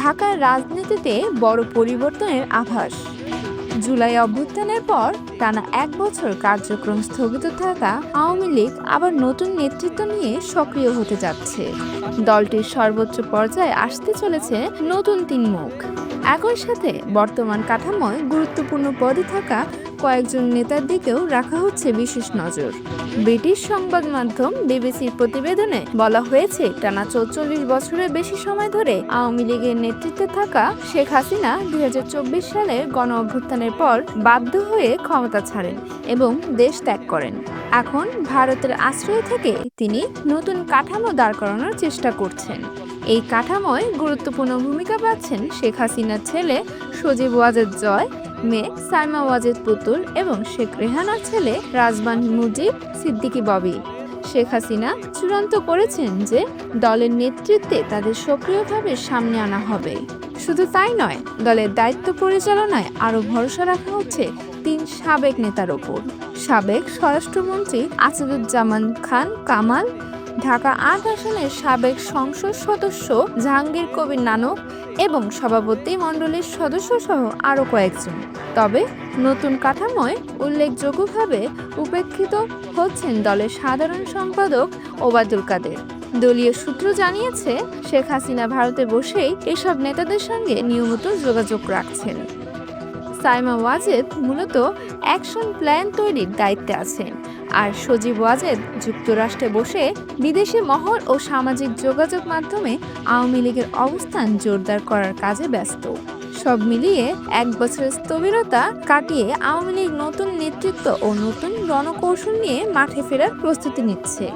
ঢাকার রাজনীতিতে বড় পরিবর্তনের আভাস। জুলাই অভ্যুত্থানের পর টানা এক বছর কার্যক্রম স্থগিত থাকা আওয়ামী লীগ আবার নতুন নেতৃত্ব নিয়ে সক্রিয় হতে যাচ্ছে। দলটির সর্বোচ্চ পর্যায়ে আসতে চলেছে নতুন তিন মুখ। একই সাথে বর্তমান কাঠামোয় গুরুত্বপূর্ণ পদে থাকা কয়েকজন নেতার দিকেও রাখা হচ্ছে বিশেষ নজর। ব্রিটিশ সংবাদ মাধ্যম বিবিসির প্রতিবেদনে বলা হয়েছে, টানা চৌচল্লিশ বছরের বেশি সময় ধরে আওয়ামী লীগের নেতৃত্বে থাকা শেখ হাসিনা দুই হাজার চব্বিশ সালে গণ অভ্যুত্থানের পর বাধ্য হয়ে ক্ষমতা ছাড়েন এবং দেশ ত্যাগ করেন। এখন ভারতের আশ্রয় থেকে তিনি নতুন কাঠামো দাঁড় করানোর চেষ্টা করছেন। এই কাঠামোয় গুরুত্বপূর্ণ ভূমিকা পাচ্ছেন শেখ হাসিনার ছেলে সজীব ওয়াজেদ জয় মেয়ে সাইমা ওয়াজেদ পুতুল এবং শেখ রেহানার ছেলে রাজবান মুজিব, সিদ্দিকী ববি। শেখ হাসিনা চূড়ান্ত করেছেন যে দলের নেতৃত্বে তাদের সক্রিয়ভাবে সামনে আনা হবে। শুধু তাই নয়, দলের দায়িত্ব পরিচালনায় আরও ভরসা রাখা হচ্ছে তিন সাবেক নেতার ওপর। সাবেক স্বরাষ্ট্রমন্ত্রী আসাদুজ্জামান খান, কামাল ঢাকা আট আসনের সাবেক সংসদ সদস্য জাহাঙ্গীর কবির নানক এবং সভাপতি মণ্ডলীর সদস্য সহ আরও কয়েকজন। তবে নতুন কাঠামোয় উল্লেখযোগ্যভাবে উপেক্ষিত হচ্ছেন দলের সাধারণ সম্পাদক ওবায়দুল কাদের। দলীয় সূত্র জানিয়েছে, শেখ হাসিনা ভারতে বসেই এসব নেতাদের সঙ্গে নিয়মিত যোগাযোগ রাখছেন। সাইমা ওয়াজেদ মূলত অ্যাকশন প্ল্যান তৈরির দায়িত্বে আছেন। আর সজীব ওয়াজেদ যুক্তরাষ্ট্রে বসে বিদেশি মহল ও সামাজিক যোগাযোগ মাধ্যমে আওয়ামী লীগের অবস্থান জোরদার করার কাজে ব্যস্ত। সব মিলিয়ে এক বছরের স্থবিরতা কাটিয়ে আওয়ামী লীগ নতুন নেতৃত্ব ও নতুন রণকৌশল নিয়ে মাঠে ফেরার প্রস্তুতি নিচ্ছে।